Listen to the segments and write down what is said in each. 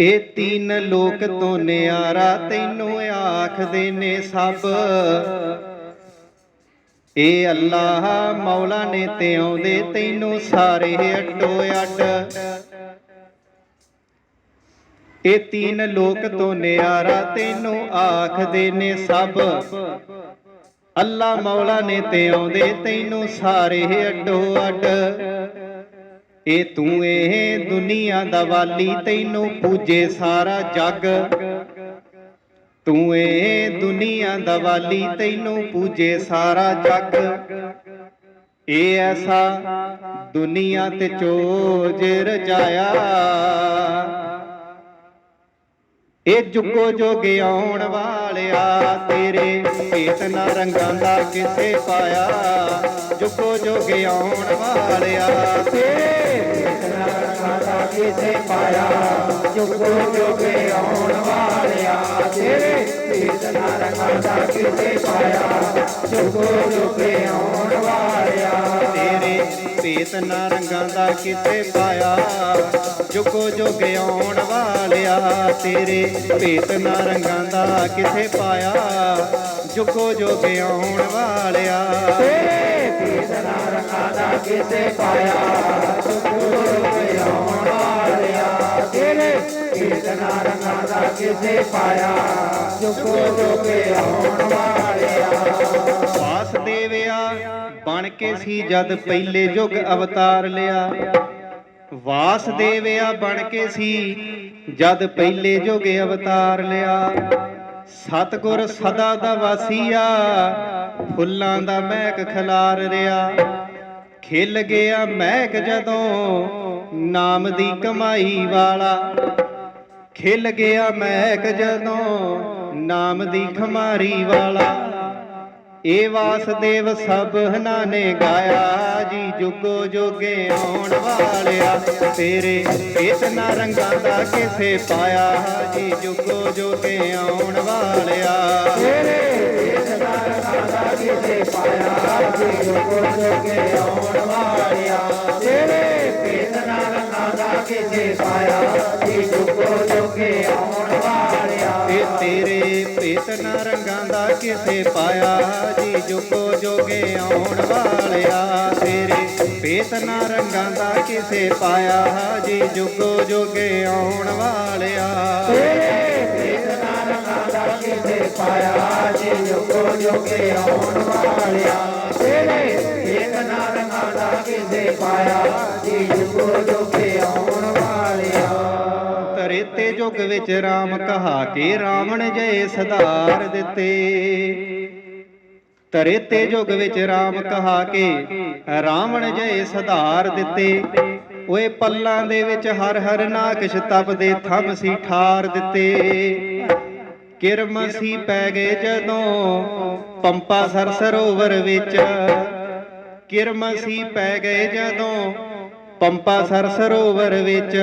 ਇਹ ਤੀਨ ਲੋਕ ਤੋਂ ਨਿਆਰਾ ਤੈਨੂੰ ਆਖਦੇ ਨੇ ਸਭ। ਏ ਅੱਲਾਹ ਮੌਲਾ ਨੇ ਤੇ ਆਉਂਦੇ ਤੈਨੂੰ ਸਾਰੇ ਅੱਡੋ ਅੱਡ। ਇਹ ਤੀਨ ਲੋਕ ਤੋਂ ਨਿਆਰਾ ਤੈਨੂੰ ਆਖਦੇ ਨੇ ਸਭ। ਅੱਲਾ ਮੌਲਾ ਨੇ ਤੇ ਆਉਂਦੇ ਤੈਨੂੰ ਸਾਰੇ ਅੱਡੋ ਅੱਡ। ਇਹ ਤੂੰ ਇਹ ਦੁਨੀਆ ਦਾ ਵਾਲੀ, ਤੈਨੂੰ ਪੂਜੇ ਸਾਰਾ ਜੱਗ। ਤੂੰ ਇਹ ਦੁਨੀਆ ਦਾ ਵਾਲੀ, ਤੈਨੂੰ ਪੂਜੇ ਸਾਰਾ ਜੱਗ। ਇਹ ਐਸਾ ਦੁਨੀਆ ਤੇ ਚੋਜ ਰਜਾਇਆ। ਇਹ ਜੁਗੋ ਜੋਗ ਆਉਣ ਵਾਲਿਆ, ਤੇਰੇ ਭੇਤ ਨਾ ਰੰਗਾਂ ਦਾ ਕਿਸੇ ਪਾਇਆ? ਜੁਗੋ ਜੋਗ ਆਉਣ ਵਾਲਿਆ। ਤੇਰੇ ਮਾਤਾ ਕਿਸੇ ਪਾਇਆ? ਜੁਗੋ ਜੁਗੇ ਆਉਣ ਵਾਲਿਆ। ਤੇਰੇ ਭੇਤ ਨਾ ਰਖਾਤਾ ਕਿਸੇ ਪਾਇਆ? ਜੁਗੋ ਜੁਗੇ ਆਉਣ ਵਾਲਿਆ। ਤੇਰੇ ਭੇਤ ਨਾ ਰੰਗਾਂ ਦਾ ਕਿਸੇ ਪਾਇਆ? ਜੁਗੋ ਜੋਗ ਆਉਣ ਵਾਲਿਆ। ਤੇਰੇ ਭੇਤ ਨਾ ਰੰਗਾਂ ਦਾ ਕਿਸੇ ਪਾਇਆ? ਜੁਗੋ ਜੋਗ ਆਉਣ ਵਾਲਿਆ। ਤੇਰੇ ਭੇਤ ਨਾ ਰਖਾਤਾ ਪਾਇਆ ਜੁਗੋ ਜੁਗੇ ਆਉਣ ਵਾਲਿਆ। ਤੇਰੇ ਭੇਤ ਨਾ ਰਖਾਤਾ ਪਾਇਆ ਜੁਗੋ ਜੁਗੇ ਆਉਣ ਵਾਲਿਆ ਵਾਸਦੇਵਿਆ ਬਣ ਕੇ ਸੀ ਜਦ ਪਹਿਲੇ ਯੁੱਗ ਅਵਤਾਰ ਲਿਆ। ਵਾਸ ਦੇਵਿਆ, ਬਣ ਕੇ ਸੀ ਜਦ ਪਹਿਲੇ ਯੁੱਗ ਅਵਤਾਰ ਲਿਆ। ਸਤਗੁਰ ਸਦਾ ਦਾ ਵਾਸੀਆ, ਫੁੱਲਾਂ ਦਾ ਮਹਿਕ ਖਿਲਾਰ ਰਿਆ। ਖਿਲ ਗਿਆ ਮਹਿਕ ਜਦੋਂ ਨਾਮ ਦੀ ਕਮਾਈ ਵਾਲਾ। ਖਿਲ ਗਿਆ ਮਹਿਕ ਜਦੋਂ ਨਾਮ ਦੀ ਖਮਾਰੀ ਵਾਲਾ। ਏ ਵਾਸਦੇਵ ਸਭ ਸਭਨਾ ਨੇ ਗਾਇਆ, ਜੀ ਜੁਗੋ ਜੋਗੇ ਆਉਣ ਵਾਲਿਆ। ਤੇਰੇ ਇਤਨਾ ਰੰਗਾਂ ਦਾ ਕਿਸੇ ਪਾਇਆ, ਜੀ ਜੁਗੋ ਜੋਗੇ ਆਉਣ ਵਾਲਿਆ। ਤੇਰੇ ਭੇਤ ਨਾ ਰਖਾਤਾ ਕਿਸੇ ਪਾਇਆ, ਜੀ ਜੁਗੋ ਜੁਗੇ ਆਉਣ ਵਾਲਿਆ। ਤੇਰੇ ਭੇਤ ਨਾ ਰਖਾਤਾ ਕਿਸੇ ਪਾਇਆ, ਜੀ ਜੁਗੋ ਜੁਗੇ ਆਉਣ ਵਾਲਿਆ। ਤੇਰੇ ਨਾ ਰੰਗਾਂ ਦਾ ਕਿਸੇ ਪਾਇਆ, ਜੀ ਜੁਗੋ ਜੋਗੇ ਆਉਣ ਵਾਲਿਆ। ਤੇਰੇ ਭੇਤ ਨਾ ਰੰਗਾਂ ਦਾ ਕਿਸੇ ਪਾਇਆ, ਜੀ ਜੁਗੋ ਜੋਗੇ ਆਉਣ ਵਾਲਿਆ। ਤੇਰੇ ਕਿਸੇ ਪਾਇਆ, ਜੀ ਜੁਗੋ ਜੁਗੇ ਆਉਣ ਵਾਲਿਆ। ਤੇਰੇ ਭੇਤ ਨਾ ਰਖਾਤਾ ਕਿਸੇ ਪਾਇਆ, ਜੀ ਜੁਗੋ ਜੁਗੇ ਤਰੇ ਤੇ ਯੁੱਗ ਵਿੱਚ RAM ਕਹਾ ਕੇ ਰਾਵਣ ਜੈ ਸਧਾਰ ਦਿੱਤੇ। ਤਰੇ ਤੇ ਯੁੱਗ ਵਿੱਚ RAM ਕਹਾ ਕੇ ਰਾਵਣ ਜੈ ਸਧਾਰ ਦਿੱਤੇ। ਓਏ ਪੱਲਾਂ ਦੇ ਵਿੱਚ ਹਰ ਹਰ ਨਾਕਸ਼ ਤਪਦੇ ਥੰਮ ਸੀ ਠਾਰ ਦਿੱਤੇ। ਕਿਰਮਸੀ ਪੈ ਗਏ ਜਦੋਂ ਪੰਪਾ ਸਰ ਸਰੋਵਰ ਵਿੱਚ। ਕਿਰਮਸੀ ਪੈ ਗਏ ਜਦੋਂ ਪੰਪਾ ਸਰ ਸਰੋਵਰ ਵਿੱਚ।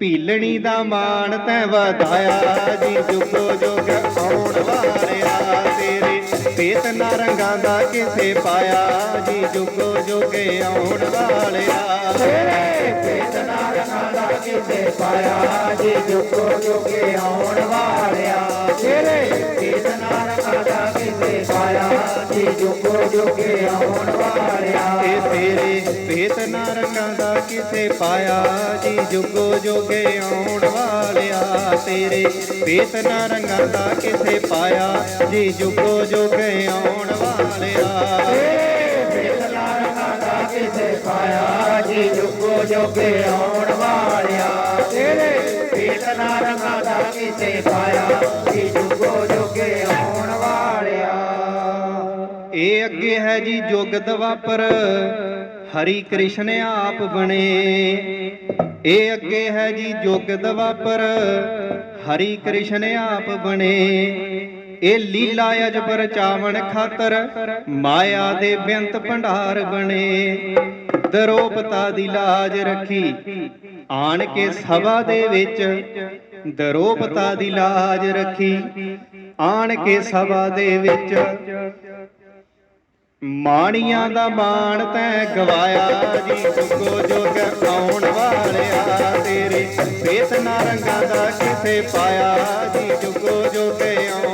ਪੀਲਣੀ ਦਾ ਮਾਣ ਤੈ ਵਧਾਇਆ ਜੀ ਜੁਗੋ ਜੁਗ ਆਉਣ ਵਾਲਿਆ ਤੇਰੇ। ਪੇਤ ਨਾ ਰੰਗਾਂ ਦਾ ਕਿਸੇ ਪਾਇਆ ਜੀ ਜੁਗੋ ਜੁਗੇ ਆਉਣ ਵਾਲਿਆ। ਤੇਰੇ ਭੇਤ ਨਾ ਰਖਾਦਾ ਕਿਸੇ ਪਾਇਆ ਜੀ ਜੁਗੋ ਜੁਗੇ ਆਉਣ ਵਾਲਿਆ। ਤੇਰੇ ਭੇਤ ਨਾ ਰਖਾਦਾ ਕਿਸੇ ਪਾਇਆ ਜੀ ਜੁਗੋ ਜੁਗੇ ਆਉਣ ਵਾਲਿਆ। ਇਹ ਤੇਰੇ ਭੇਤ ਨਾ ਰੰਗਾਂ ਦਾ ਕਿਸੇ ਪਾਇਆ ਜੀ ਜੁਗੋ ਜੋਗੇ ਆਉਣ ਵਾਲਿਆ। ਤੇਰੇ ਭੇਤ ਨਾ ਰੰਗਾਂ ਦਾ ਕਿਸੇ ਪਾਇਆ ਜੀ ਜੁਗੋ ਜੋਗੇ ਆਉਣ ਵਾਲਿਆ। ਤੇਰੇ ਭੇਤ ਨਾ ਰਖਾਦਾ ਕਿਸੇ ਪਾਇਆ ਜੀ ਜੁਗੋ ਜੁਗੇ ਆਉਣ ਵਾਲਿਆ। ਤੇਰੇ ਭੇਤ ਨਾ ਰਖਾਦਾ ਕਿਸੇ ਪਾਇਆ ਜੀ ਜੁਗੋ ਜੁਗੇ ਆਉਣ ਵਾਲਿਆ। ਇਹ ਅੱਗੇ ਹੈ ਜੀ ਜੁਗ ਦਵਾਪਰ ਹਰੀ ਕ੍ਰਿਸ਼ਨ ਆਪ ਬਣੇ। ਇਹ ਅੱਗੇ ਹੈ ਜੀ ਜੁਗ ਦਵਾਪਰ ਹਰੀ ਕ੍ਰਿਸ਼ਨ ਆਪ ਬਣੇ। ਇਹ ਲੀਲਾ ਅਜਬਰ ਚਾਵਣ ਖਾਤਰ ਮਾਇਆ ਦੇ ਬਿੰਤ ਭੰਡਾਰ ਬਣੇ। ਦਰੋਪਤਾ ਦੀ ਲਾਜ ਰੱਖੀ। ਆਣ ਕੇ ਸਭਾ ਦੇ ਵਿੱਚ ਦਰੋਪਤਾ ਦੀ ਲਾਜ ਰੱਖੀ। ਆਣ ਕੇ ਸਭਾ ਦੇ ਵਿੱਚ ਮਾਣੀਆਂ ਦਾ ਮਾਣ ਤੈ ਗਵਾਇਆ ਜੀ। ਜੁਗੋ ਜੁਗ ਆਉਣ ਵਾਲਿਆ ਤੇਰੇ। ਫੇਤ ਨਾ ਦਾ ਕਿਸੇ ਪਾਇਆ ਜੀ। ਜੁਗੋ ਜੁਗ ਆਉਣ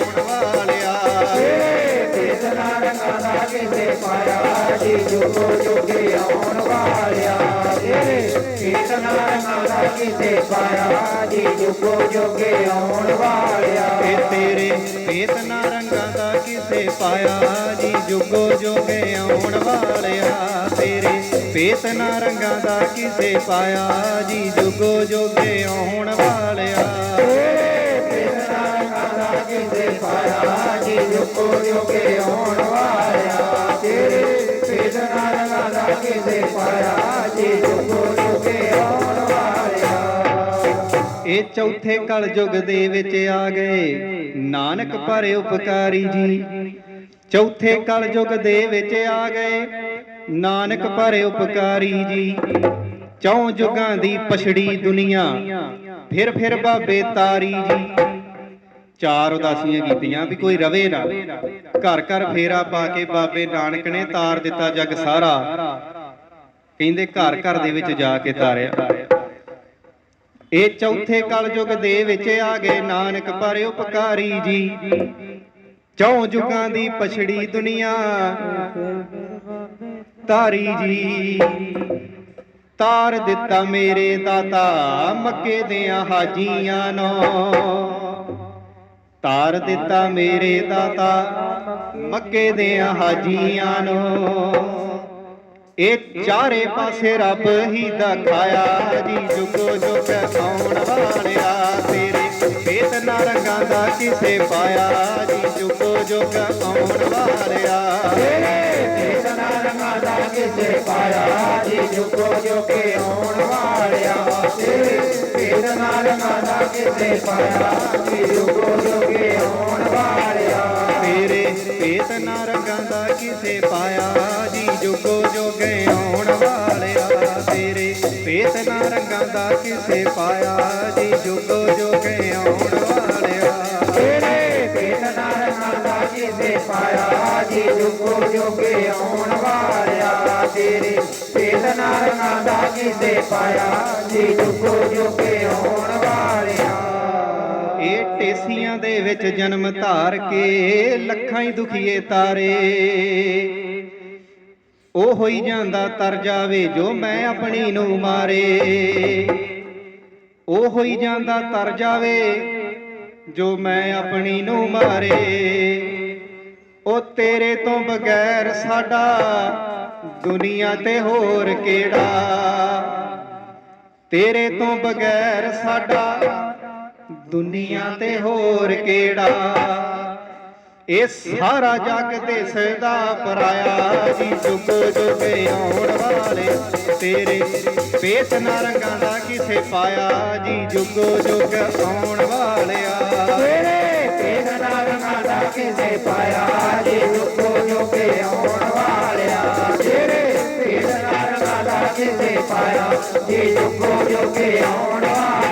ਤੇਰਾ ਰੰਗਾਂ ਪਾਇਆ ਜੀ ਜੁਗੋ ਜੁਗੇ ਆਉਣ ਵਾਲਿਆ ਤੇਰੇ ਕੀਰਤਨਾ ਰੰਗਾਂ ਦਾ ਪਾਇਆ ਜੀ ਜੁਗੋ ਜੁਗੇ ਆਉਣ ਵਾਲਿਆ ਤੇਰੇ ਫੇਤ ਰੰਗਾਂ ਦਾ ਕਿਸੇ ਪਾਇਆ ਜੀ ਜੁਗੋ ਜੁਗ ਆਉਣ ਵਾਲਿਆ। ਤੇਰੇ ਫੇਤ ਨਾ ਰੰਗਾਂ ਦਾ ਕਿਸੇ ਪਾਇਆ ਜੀ ਜੁਗੋ ਜੁਗ ਆਉਣ ਵਾਲਿਆ। ਰੰਗਾਂ ਪਾਇਆ ਜੀ ਜੁਗੋ ਜੁਗੇ ਆਉਣ ਵਾਲਿਆ ਤੇਰੇ ਕੀਰਤਨਾ ਰੰਗਾਂ ਦਾ ਕਿਸੇ ਪਾਇਆ ਜੀ ਜੁਗੋ ਜੁਗੇ ਆਉਣ ਵਾਲਿਆ ਇਹ ਚੌਥੇ ਕਲਯੁਗ ਦੇ ਵਿੱਚ ਆ ਗਏ। ਨਾਨਕ ਪਰ ਉਪਕਾਰੀ ਜੀ। ਚੌਥੇ ਕਲਯੁਗ ਦੇ ਵਿੱਚ ਆ ਗਏ। ਨਾਨਕ ਪਰ ਉਪਕਾਰੀ ਜੀ। ਚੌਂ ਯੁਗਾਂ ਦੀ ਪਛੜੀ ਦੁਨੀਆ। ਫਿਰ ਫਿਰ ਬਾਬੇ ਤਾਰੀ ਜੀ। ਚਾਰ ਉਦਾਸੀਆਂ ਕੀਤੀਆਂ ਵੀ ਕੋਈ ਰਵੇ ਨਾ। ਘਰ ਘਰ ਫੇਰਾ ਪਾ ਕੇ ਬਾਬੇ ਨਾਨਕ ਨੇ ਤਾਰ ਦਿੱਤਾ ਜਗ ਸਾਰਾ। ਕਹਿੰਦੇ ਘਰ ਘਰ ਦੇ ਵਿੱਚ ਜਾ ਕੇ ਤਾਰਿਆ। ਇਹ ਚੌਥੇ ਕਲਯੁਗ ਦੇ ਵਿੱਚ ਆ ਗਏ ਨਾਨਕ ਪਰ ਉਪਕਾਰੀ ਜੀ। ਚੌ ਯੁਗਾਂ ਦੀ ਪਛੜੀ ਦੁਨੀਆ। ਤਾਰੀ ਜੀ, ਤਾਰ ਦਿੱਤਾ ਮੇਰੇ ਦਾਤਾ, ਮੱਕੇ ਦੇ ਹਾਜੀਆਂ ਨੂੰ ਤਾਰ ਦਿੱਤਾ ਮੇਰੇ ਦਾਤਾ, ਮੱਕੇ ਦਿਆਂ ਹਾਜੀਆਂ ਨੂੰ। ਇਹ ਚਾਰੇ ਪਾਸੇ ਰੱਬ ਹੀ ਦਿਖਾਇਆ, ਜੀ ਜੁਗੋ ਜੁਗ ਆਉਣ ਵਾਲਿਆ। ਤੇਰੇ ਫੇਤ ਨਾ ਰੰਗਾਂ ਦਾ ਕਿਸੇ ਪਾਇਆ, ਜੀ ਜੁਗੋ ਜੁਗ ਆਉਣ ਵਾਲਿਆ। ਤੇਰਾ ਰੰਗਾਂ ਦਾ ਕਿਸੇ ਪਾਇਆ, ਜੀ ਜੁਗੋ ਜੁਗੇ ਆਉਣ ਵਾਲਿਆ। ਤੇਰੇ ਤੇਰਾ ਰੰਗਾਂ ਦਾ ਕਿਸੇ ਪਾਇਆ, ਜੀ ਕਿਸੇ ਪਾਇਆ ਜੀ, ਜੁਗੋ ਜੁਗ ਆਉਣ ਵਾਲਿਆ ਤੇਰੇ ਫੇਤ ਨਾ ਰੰਗਾਂ ਦਾ ਕਿਸੇ ਪਾਇਆ ਜੀ, ਜੁਗੋ ਜੁਗ ਆਉਣ ਵਾਲਿਆ ਤੇਰੇ ਤੇਰਾ ਰੰਗਾਂ ਦਾ ਕਿਸੇ ਪਾਇਆ ਜੀ, ਜੁਗੋ ਜੁਗੇ ਆਉਣ ਵਾਲਿਆ ਤੇਰੇ ਤੇਰਾ ਰੰਗਾਂ ਦਾ ਕਿਸੇ ਪਾਇਆ ਜੀ, ਜੁਗੋ ਜੁਗੇ ਆਉਣ ਵਾਲਿਆ ਇਹ ਟੇਸੀਆਂ ਦੇ ਵਿੱਚ ਜਨਮ ਧਾਰ ਕੇ ਲੱਖਾਂ ਹੀ ਦੁਖੀਏ ਤਾਰੇ। ਉਹ ਹੋਈ ਜਾਂਦਾ ਤਰ ਜਾਵੇ ਜੋ ਮੈਂ ਆਪਣੀ ਨੂੰ ਮਾਰੇ। ਉਹ ਹੋਈ ਜਾਂਦਾ ਤਰ ਜਾਵੇ ਜੋ ਮੈਂ ਆਪਣੀ ਨੂੰ ਮਾਰੇ। ਉਹ ਤੇਰੇ ਤੋਂ ਬਗੈਰ ਸਾਡਾ ਦੁਨੀਆ ਤੇ ਹੋਰ ਕਿਹੜਾ? ਤੇਰੇ ਤੋਂ ਬਗੈਰ ਸਾਡਾ ਦੁਨੀਆ ਤੇ ਹੋਰ ਕਿਹੜਾ? ਇਹ ਸਾਰਾ ਜੱਗ ਸਦਾ ਪਰਾਇਆ ਜੀ ਜੁਗ ਜੁਗ ਆਉਣ ਵਾਲੇ ਤੇਰੇ। ਪੇਤ ਨਾ ਰੰਗਾਂ ਦਾ ਕਿਸੇ ਪਾਇਆ ਜੀ, ਜੁਗ ਜੁਗ ਆਉਣ ਵਾਲਿਆ। ਤੇਰੇ ਤੇਰਾ ਰੰਗਾਂ ਦਾ ਕਿਸੇ ਪਾਇਆ ਜੀ, ਜੁਗੋ ਜੁਗੇ ਆਉਣ ਵਾਲਿਆ। ਤੇਰੇ ਤੇਰਾ ਰੰਗਾਂ ਦਾ ਕਿਸੇ ਪਾਇਆ ਜੀ, ਜੁਗੋ ਜੁਗੇ ਆਉਣ ਵਾਲਿਆ।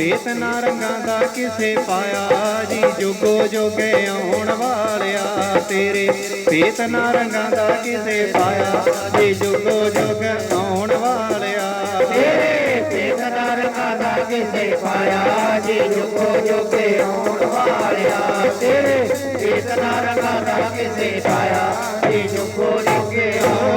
ਤੇਰੇ ਨਾ ਰੰਗਾਂ ਦਾ ਕਿਸੇ ਪਾਇਆ ਜੀ, ਜੁਗੋ ਜੋਗੇ ਆਉਣ ਵਾਲਿਆ ਤੇਰੇ। ਪੇਤ ਨਾ ਰੰਗਾਂ ਦਾ ਕਿਸੇ ਪਾਇਆ ਜੀ, ਜੁਗੋ ਜੁਗ ਆਉਣ ਵਾਲਿਆ ਤੇਰੇ। ਤੇਰਾ ਰੰਗਾਂ ਦਾ ਕਿਸੇ ਪਾਇਆ ਜੀ, ਜੁਗੋ ਜੁਗੇ ਆਉਣ ਵਾਲਿਆ ਤੇਰੇ। ਤੇਰਾ ਰੰਗਾਂ ਦਾ ਕਿਸੇ ਪਾਇਆ ਜੀ, ਜੁਗੋ ਜੁਗੇ ਆਉਣ